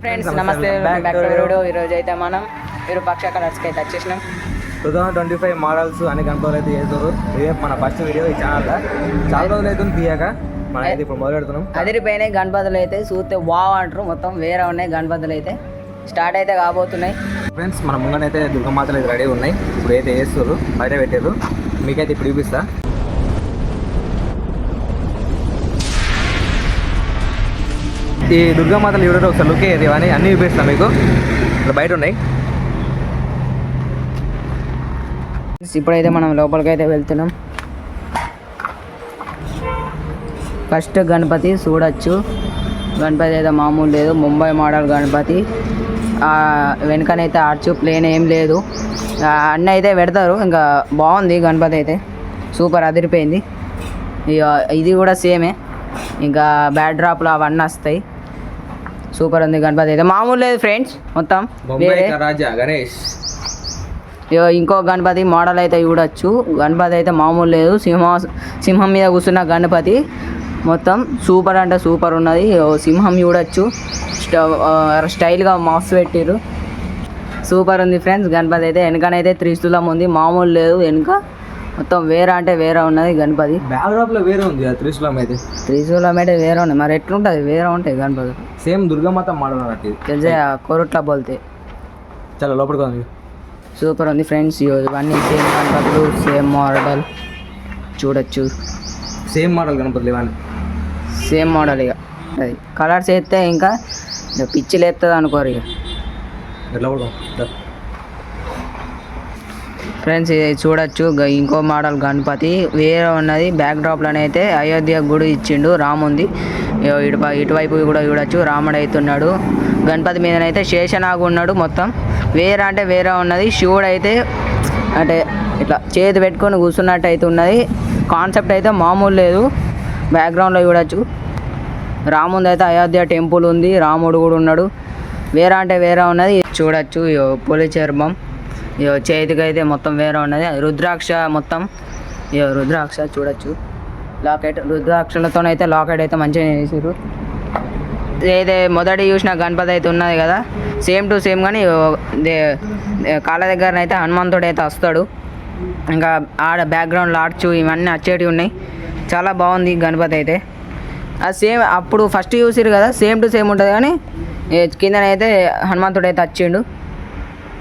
Friends నమస్తే ఈరోజు అయితే మనం విరూపాక్ష కలర్స్కి అయితే వచ్చేసినాం. Two thousand twenty five models అన్ని గణపతులు అయితే చేస్తారు ఇదే మన ఫస్ట్ వీడియో ఈ ఛానల్లో చాలా రోజులు అవుతుంది తీయక. మనం అయితే ఇప్పుడు మొదలు పెడుతున్నాం. అదిరిపోయినాయి గణపతులు అయితే. చూస్తే వావ్ అంటారు. మొత్తం వేరే ఉన్నాయి గణపతులు అయితే. స్టార్ట్ అయితే కాబోతున్నాయి. ఫ్రెండ్స్ మన ముంగనైతే దుర్గమాతలు అయితే రెడీ ఉన్నాయి. ఇప్పుడు అయితే వేస్తారు బయట పెట్టారు. మీకైతే ఇప్పుడు చూపిస్తా. ఈ దుర్గామాతలు ఎవరో ఒకసారి లుక్ అయ్యేది అని అన్నీ చూపిస్తాను మీకు. ఇక్కడ బయట ఉన్నాయి. ఇప్పుడైతే మనం లోపలికి అయితే వెళ్తున్నాం. ఫస్ట్ గణపతి చూడొచ్చు. గణపతి అయితే మామూలు లేదు. ముంబై మోడల్ గణపతి. వెనుకనైతే ఆడచు ప్లేన్ ఏం లేదు. అన్నీ అయితే పెడతారు. ఇంకా బాగుంది గణపతి అయితే. సూపర్ అదిరిపోయింది. ఇది కూడా సేమే ఇంకా బ్యాడ్ డ్రాప్లు అవన్నీ వస్తాయి. సూపర్ ఉంది గణపతి అయితే. మామూలు లేదు ఫ్రెండ్స్ మొత్తం రాజా గణేష్. ఇంకో గణపతి మోడల్ అయితే చూడొచ్చు. గణపతి అయితే మామూలు లేదు. సింహ సింహం మీద కూర్చున్న గణపతి మొత్తం సూపర్ అంటే సూపర్ ఉన్నది. సింహం చూడొచ్చు. స్టైల్గా మాస్ పెట్టిర్రు. సూపర్ ఉంది ఫ్రెండ్స్ గణపతి అయితే. వెనకనైతే త్రిశూలం ఉంది. మామూలు లేదు. వెనుక మొత్తం వేరే అంటే వేరే ఉన్నది గణపతి. లో వేరే ఉంది త్రిశూలం అయితే? త్రిశూలం అయితే వేరే ఉన్నాయి మరి ఎట్లుంటుంది? వేరే ఉంటాయి గణపతి. సేమ్ దుర్గామాత మోడల్ అన్నట్టు తెలిసే? కొరట్ల బోల్తే. చాలా లోపలికి ఉంది సూపర్ ఉంది ఫ్రెండ్స్. ఇవన్నీ సేమ్ గణపతులు సేమ్ మోడల్. చూడొచ్చు. సేమ్ మోడల్ గణపతులు ఇవన్నీ సేమ్ మోడల్ ఇక. అది కలర్స్ వేస్తే ఇంకా పిచ్చి లేస్తుంది అనుకోరు ఇక. ఎట్లా పడుకో ఫ్రెండ్స్ ఇది చూడొచ్చు. ఇంకో మోడల్ గణపతి. వేరే ఉన్నది బ్యాక్ డ్రాప్లోనే అయితే అయోధ్య గుడి ఇచ్చిండు రాముంది. ఇటు ఇటువైపు కూడా చూడొచ్చు. రాముడు అవుతున్నాడు గణపతి మీదనైతే శేషనాగు ఉన్నాడు మొత్తం. వేరే అంటే వేరే ఉన్నది. శివుడు అయితే అంటే ఇట్లా చేతి పెట్టుకొని కూర్చున్నట్టు అయితే ఉన్నది. కాన్సెప్ట్ అయితే మామూలు లేదు. బ్యాక్గ్రౌండ్లో చూడొచ్చు. రాముంది అయితే అయోధ్య టెంపుల్ ఉంది. రాముడు కూడా ఉన్నాడు. వేరే అంటే వేరే ఉన్నది. చూడొచ్చు. పొలి పులి చర్మం ఇగో చేతికి అయితే మొత్తం వేరే ఉన్నది. రుద్రాక్ష మొత్తం ఇగో రుద్రాక్ష చూడొచ్చు. లాకెట్ రుద్రాక్షలతోనైతే లాకెట్ అయితే మంచిగా వేసారు ఏదే మొదటి చూసిన గణపతి అయితే ఉన్నది కదా. సేమ్ టు సేమ్ కానీ కాళ్ళ దగ్గర అయితే హనుమంతుడు అయితే వస్తాడు. ఇంకా ఆడ బ్యాక్గ్రౌండ్ ఆర్చు ఇవన్నీ వచ్చేటివి ఉన్నాయి. చాలా బాగుంది గణపతి అయితే. అది సేమ్ అప్పుడు ఫస్ట్ చూసిరు కదా సేమ్ టు సేమ్ ఉంటుంది కానీ కిందనైతే హనుమంతుడు అయితే వచ్చిండు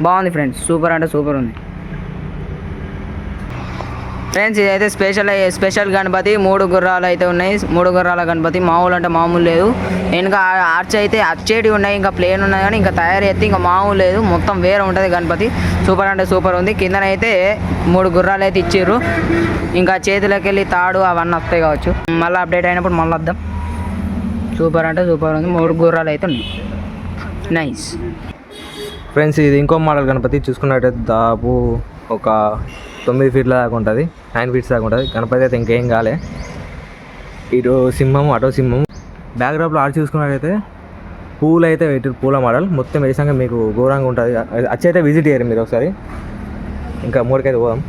బాగుంది ఫ్రెండ్స్. సూపర్ అంటే సూపర్ ఉంది. ఫ్రెండ్స్ ఇదైతే స్పెషల్ స్పెషల్ గణపతి మూడు గుర్రాలు అయితే ఉన్నాయి. మూడు గుర్రాల గణపతి మామూలు అంటే మామూలు లేదు. ఇంకా ఆర్చ్ అయితే అచ్చేటి ఉన్నాయి ఇంకా ప్లేన్ ఉన్నాయి కానీ ఇంకా తయారు అయితే ఇంకా మామూలు లేదు. మొత్తం వేరే ఉంటుంది గణపతి. సూపర్ అంటే సూపర్ ఉంది. కిందనైతే మూడు గుర్రాలు అయితే ఇచ్చారు ఇంకా చేతిలోకి వెళ్ళి తాడు అవన్నీ వస్తాయి కావచ్చు. మళ్ళీ అప్డేట్ అయినప్పుడు మళ్ళీ వద్దాం. సూపర్ అంటే సూపర్ ఉంది. మూడు గుర్రాలు అయితే ఉన్నాయి. నైస్ ఫ్రెండ్స్ ఇది ఇంకో మోడల్ గణపతి. చూసుకున్నట్టయితే దాదాపు ఒక తొమ్మిది ఫీట్ల దాకా ఉంటుంది. నైన్ ఫీట్స్ దాకా ఉంటుంది. గణపతి అయితే ఇంకేం కాలే. ఇటు సింహం అటో సింహం. బ్యాక్డ్రాప్లో ఆడి చూసుకున్నట్టయితే పూలు అయితే పెట్టారు. పూల మోడల్. మొత్తం వేసాక మీకు ఘోరంగా ఉంటుంది. వచ్చి అయితే విజిట్ చేయరు మీరు ఒకసారి. ఇంకా మూడుకైతే పోదాం.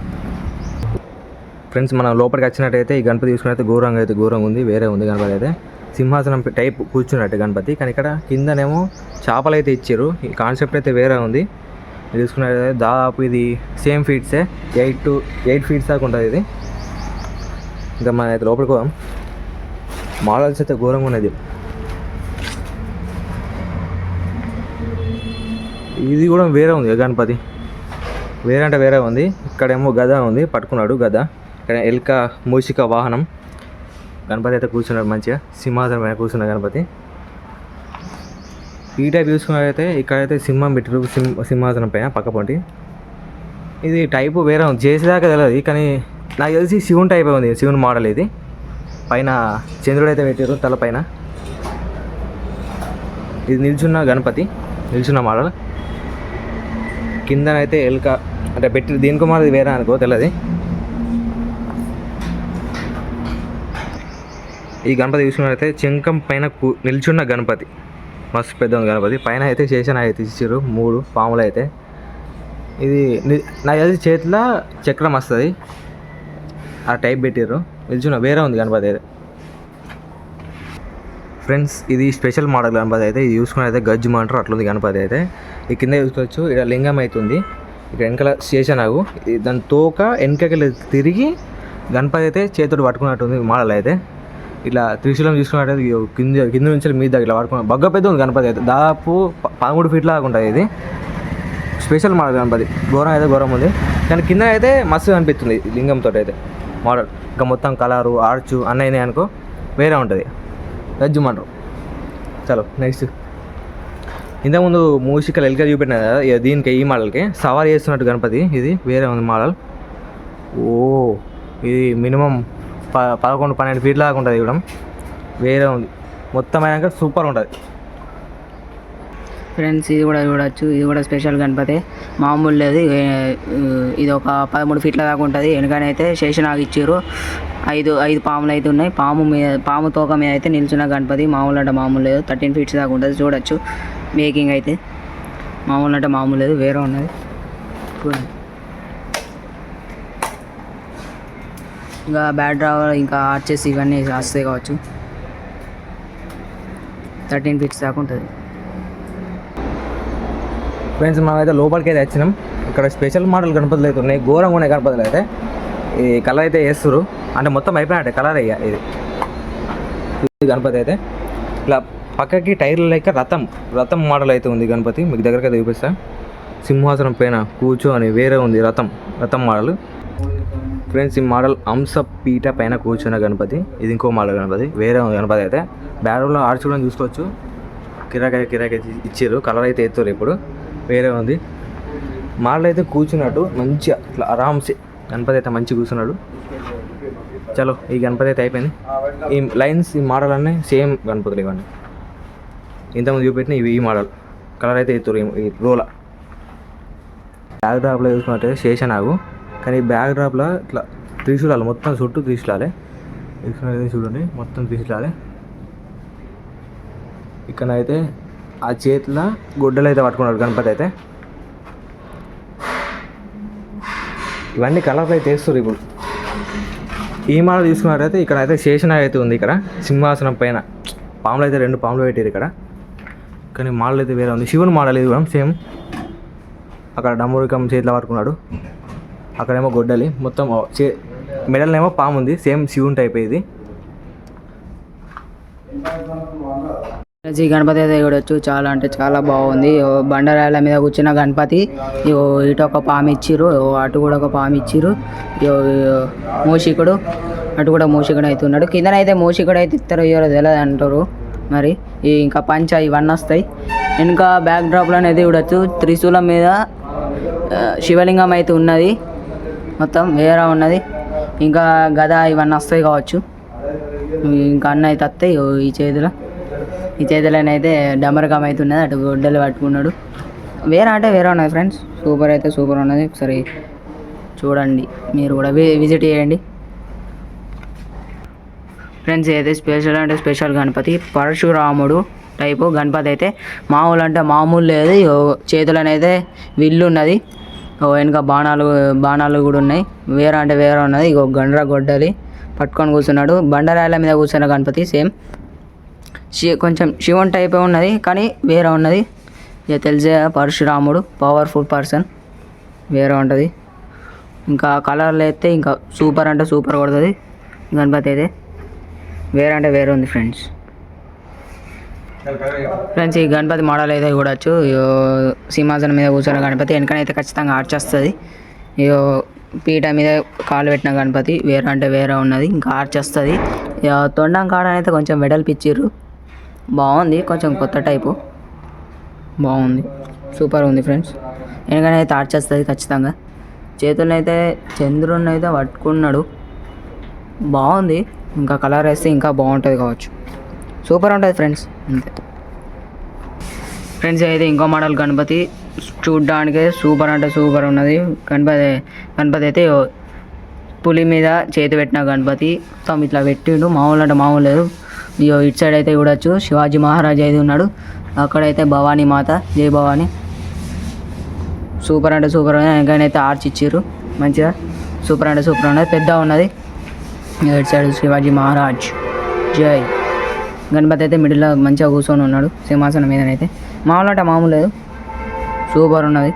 ఫ్రెండ్స్ మనం లోపలికి వచ్చినట్టయితే ఈ గణపతి చూసుకున్నట్టయితే ఘోరంగా అయితే ఘోరంగా ఉంది. వేరే ఉంది గణపతి అయితే. సింహాసనం టైప్ కూర్చున్నట్టు గణపతి. కానీ ఇక్కడ కిందనేమో చేపలు అయితే ఇచ్చారు. ఈ కాన్సెప్ట్ అయితే వేరే ఉంది. ఇది దాదాపు ఇది సేమ్ ఫీట్సే ఎయిట్ టు ఎయిట్ ఫీట్స్ దాకా ఉంటుంది ఇది. ఇంకా మన అయితే లోపలికి పోదాం. మోడల్స్ అయితే ఘోరంగా ఉన్నది. ఇది కూడా వేరే ఉంది గణపతి. వేరే అంటే వేరే ఉంది. ఇక్కడేమో గద ఉంది. పట్టుకున్నాడు గద. ఇక్కడ ఎల్క మూషిక వాహనం. గణపతి అయితే కూర్చున్నాడు మంచిగా. సింహాసనం పైన కూర్చున్నాడు గణపతి. ఈ టైప్ చూసుకున్నట్టయితే ఇక్కడైతే సింహం పెట్టారు సింహ సింహాసనం పైన పక్క పొంటి ఇది టైపు వేరే ఉంది. చేసేదాకా తెలియదు కానీ నాకు తెలిసి శివుని టైప్ ఉంది శివుని మోడల్ ఇది. పైన చంద్రుడు అయితే పెట్టారు తలపైన ఇది నిల్చున్న గణపతి నిల్చున్న మోడల్ కిందనైతే ఎలుక అంటే పెట్టి దీనికి ఇది వేరే అనుకో తెలియదు ఈ గణపతి చూసుకున్నట్లయితే చెంకం పైన కూ- నిల్చున్న గణపతి. మస్తు పెద్ద ఉంది గణపతి. పైన అయితే చేసిన అయితే ఇచ్చారు మూడు పాములు అయితే. ఇది నాకు తెలిసి చేతిలో చక్రం వస్తుంది. ఆ టైప్ పెట్టారు నిల్చున్న వేరే ఉంది గణపతి అయితే. ఫ్రెండ్స్ ఇది స్పెషల్ మోడల్ గణపతి అయితే. ఇది చూసుకుని అయితే గజ్జు మంటారు అట్లుంది గణపతి అయితే. ఈ కింద చూసుకోవచ్చు. ఇక్కడ లింగం అవుతుంది ఇక్కడ వెనకాల స్టేషన్ ఆగు. ఇది దాని తోక వెనకకి తిరిగి గణపతి అయితే చేతుడు పట్టుకున్నట్టుంది మోడల్ అయితే. ఇట్లా త్రిశూలం చూసుకున్నట్టయితే కింద కింద నుంచి మీద దగ్గర ఇట్లా వాడుకున్నాం బగ్గ పెద్ద ఉంది గణపతి అయితే. దాదాపు పదమూడు ఫీట్ లాగా ఉంటుంది ఇది. Special model Ganapati. ఘోరం అయితే ఘోరం ఉంది. కానీ కింద అయితే మస్తు అనిపిస్తుంది లింగంతో అయితే. మోడల్ ఇంకా మొత్తం కలరు ఆర్చు అన్నీ అయినాయి అనుకో వేరే ఉంటుంది. గజ్జుమంటారు చలో నెక్స్ట్ ఇంతకుముందు మూషికలు ఎల్కే చూపెట్టిన కదా దీనికి ఈ మోడల్కి సవారీ చేస్తున్నట్టు గణపతి. ఇది వేరే ఉంది మోడల్ ఓ ఇది మినిమం ప పదకొండు పన్నెండు ఫీట్ లాగా ఉంటుంది ఇవ్వడం వేరే ఉంది. మొత్తం అయినాక సూపర్ ఉంటుంది. ఫ్రెండ్స్ ఇది కూడా చూడొచ్చు. ఇది కూడా స్పెషల్ గణపతి. మామూలు లేదు. ఇది ఒక పదమూడు ఫీట్ల దాకా ఉంటుంది. వెనకనైతే శేషనాగ్ ఇచ్చారు. ఐదు ఐదు పాములు అయితే ఉన్నాయి. పాము మీద పాము తోక మీద అయితే నిల్చున్న గణపతి. మామూలు అంటే మామూలు లేదు. థర్టీన్ ఫీట్స్ దాకా ఉంటుంది. చూడొచ్చు. మేకింగ్ అయితే. మామూలు అంటే మామూలు లేదు. వేరే ఉన్నది. చూడండి. ఇంకా బ్యాడ్ డ్రా ఇంకా ఆర్చెస్ ఇవన్నీ వస్తాయి కావచ్చు. థర్టీన్ ఫీట్స్ దాకా ఉంటుంది. ఫ్రెండ్స్ మనం అయితే లోపలికి అయితే వచ్చినాం. ఇక్కడ స్పెషల్ మోడల్ గణపతులు అయితే ఉన్నాయి. ఘోరంగా ఉన్నాయి గణపతులు అయితే. ఈ కలర్ అయితే వేస్తారు అంటే మొత్తం అయిపోయినట్టే కలర్ అయ్యా ఇది. గణపతి అయితే. ఇట్లా పక్కకి టైర్లు లేక రథం రథం మోడల్ అయితే ఉంది గణపతి. మీకు దగ్గరకి అయితే చూపిస్తా. సింహాసనం పైన కూర్చొని వేరే ఉంది రథం రథం మోడల్. ఫ్రెండ్స్ ఈ మోడల్ అంశ పీట పైన కూర్చున్న గణపతి. ఇది ఇంకో మోడల్ గణపతి. వేరే ఉంది గణపతి అయితే. బ్యారూలో ఆర్చ్ కూడా చూసుకోవచ్చు. కిరాక కిరాక ఇచ్చారు కలర్ అయితే ఎత్తారు ఇప్పుడు. వేరే ఉంది. మోడల్ అయితే కూర్చున్నట్టు మంచిగా ఇట్లా ఆరామ్సే గణపతి అయితే మంచిగా కూర్చున్నాడు. చలో ఈ గణపతి అయితే అయిపోయింది. ఈ లైన్స్ ఈ మోడల్ అన్నీ సేమ్ గణపతులు ఇవన్నీ ఇంతకుముందు చూపెట్టిన ఇవి ఈ మోడల్ కలర్ అయితే ఎత్తురు ఈ- రోల బ్యాక్ డ్రాప్లో చూసుకున్నట్టయితే శేషనాగు. కానీ బ్యాక్ డ్రాప్లో ఇట్లా త్రిశూలాలు మొత్తం చుట్టూ త్రిశూలాలే. ఇక్కడ చూడండి మొత్తం త్రిశూలాలే. ఇక్కడ అయితే ఆ చేతిలో గుడ్డలు అయితే పట్టుకున్నాడు గణపతి అయితే. ఇవన్నీ కలర్లు అయితే వేస్తారు ఇప్పుడు. ఈ మాల తీసుకున్నట్టయితే ఇక్కడ అయితే శేషనాగ్ అయితే ఉంది ఇక్కడ సింహాసనం పైన. పాములు అయితే రెండు పాములు పెట్టారు ఇక్కడ. కానీ మోడల్ అయితే వేరే ఉంది. శివుని మోడల్ ఇది కూడా సేమ్. అక్కడ డమ్మూరికం చేతిలో పట్టుకున్నాడు. అక్కడేమో గొడ్డలి. మొత్తం ఓ ఏమో పాము ఉంది సేమ్ శివుని టైప్ ఇది. శ్రీ గణపతి అయితే చూడొచ్చు చాలా అంటే చాలా బాగుంది. ఓ బండరాయల మీద కూర్చున్న గణపతి ఇటు ఒక పాము ఇచ్చిరు ఓ అటు కూడా ఒక పాము ఇచ్చిరు ఇగో మూషికుడు అటు కూడా మూషికుడు అయితే ఉన్నాడు కిందనైతే మూషికుడు అయితే ఇస్తారు ఇయ్యారో తెలియదు అంటారు. మరి ఇంకా పంచ ఇవన్నీ వస్తాయి. ఇంకా బ్యాక్ డ్రాప్లో అనేది చూడొచ్చు త్రిశూలం మీద శివలింగం అయితే ఉన్నది. మొత్తం వేరే ఉన్నది. ఇంకా గద ఇవన్నీ వస్తాయి కావచ్చు. ఇంకా అన్న అయితే వస్తాయి ఈ చేతిలో. ఈ చేతులనైతే డమరకం అవుతున్నది అటు గొడ్డలు పట్టుకున్నాడు. వేరే అంటే వేరే ఉన్నది ఫ్రెండ్స్. సూపర్ అయితే సూపర్ ఉన్నది. ఒకసారి చూడండి. మీరు కూడా వి- విజిట్ చేయండి. ఫ్రెండ్స్ అయితే స్పెషల్ అంటే స్పెషల్ గణపతి. పరశురాముడు టైపు గణపతి అయితే మామూలు అంటే మామూలు లేదు. చేతులనైతే విల్లు ఉన్నది. వెనుక బాణాలు బాణాలు కూడా ఉన్నాయి. వేరే అంటే వేరే ఉన్నది. ఇగో గండ్ర గొడ్డలి పట్టుకొని కూర్చున్నాడు. బండరాయల మీద కూర్చున్న గణపతి సేమ్. శి కొంచెం శివన్ టైపే ఉన్నది కానీ వేరే ఉన్నది. ఇక తెలిసే పరశురాముడు పవర్ఫుల్ పర్సన్ వేరే ఉంటుంది. ఇంకా కలర్లు అయితే ఇంకా సూపర్ అంటే సూపర్ కొడుతుంది. గణపతి అయితే వేరే అంటే వేరే ఉంది ఫ్రెండ్స్ ఫ్రెండ్స్ ఈ గణపతి మోడల్ అయితే చూడొచ్చు. ఇగో సింహాసనం మీద కూర్చున్న గణపతి. వెనకనైతే ఖచ్చితంగా ఆర్చేస్తుంది ఇగో పీట మీద కాలు పెట్టిన గణపతి. వేరే అంటే వేరే ఉన్నది. ఇంకా ఆర్చేస్తుంది ఇక తొండం కాడనైతే కొంచెం వెడల్పిచ్చిర్రు బాగుంది. కొంచెం కొత్త టైపు బాగుంది. సూపర్ ఉంది ఫ్రెండ్స్. వెనకనైతే ఆర్చేస్తుంది ఖచ్చితంగా. చేతులనైతే చంద్రుడిని అయితే పట్టుకున్నాడు. బాగుంది. ఇంకా కలర్ వేస్తే ఇంకా బాగుంటుంది కావచ్చు. సూపర్ ఉంటుంది ఫ్రెండ్స్. అంతే ఫ్రెండ్స్ అయితే ఇంకో మోడల్ గణపతి. చూడ్డానికి సూపర్ అంటే సూపర్ ఉన్నది. గణపతి గణపతి అయితే పులి మీద చేతి పెట్టిన గణపతి. మొత్తం ఇట్లా పెట్టిండు. మామూలు అంటే మామూలు లేదు. ఇగో ఇటు సైడ్ అయితే చూడొచ్చు. శివాజీ మహారాజ్ అయితే ఉన్నాడు. అక్కడైతే భవానీ మాత. జై భవానీ. సూపర్ అంటే సూపర్ ఉన్నది. వెనకనైతే ఆర్చ్ ఇచ్చారు మంచిగా సూపర్ అంటే సూపర్ ఉన్నది. పెద్ద ఉన్నది. ఇటు సైడ్ శివాజీ మహారాజ్. జై. గణపతి అయితే మిడిల్లో మంచిగా కూర్చొని ఉన్నాడు. సింహాసనం మీదనైతే. మామూలు అంటే మామూలు లేదు. సూపర్ ఉన్నది.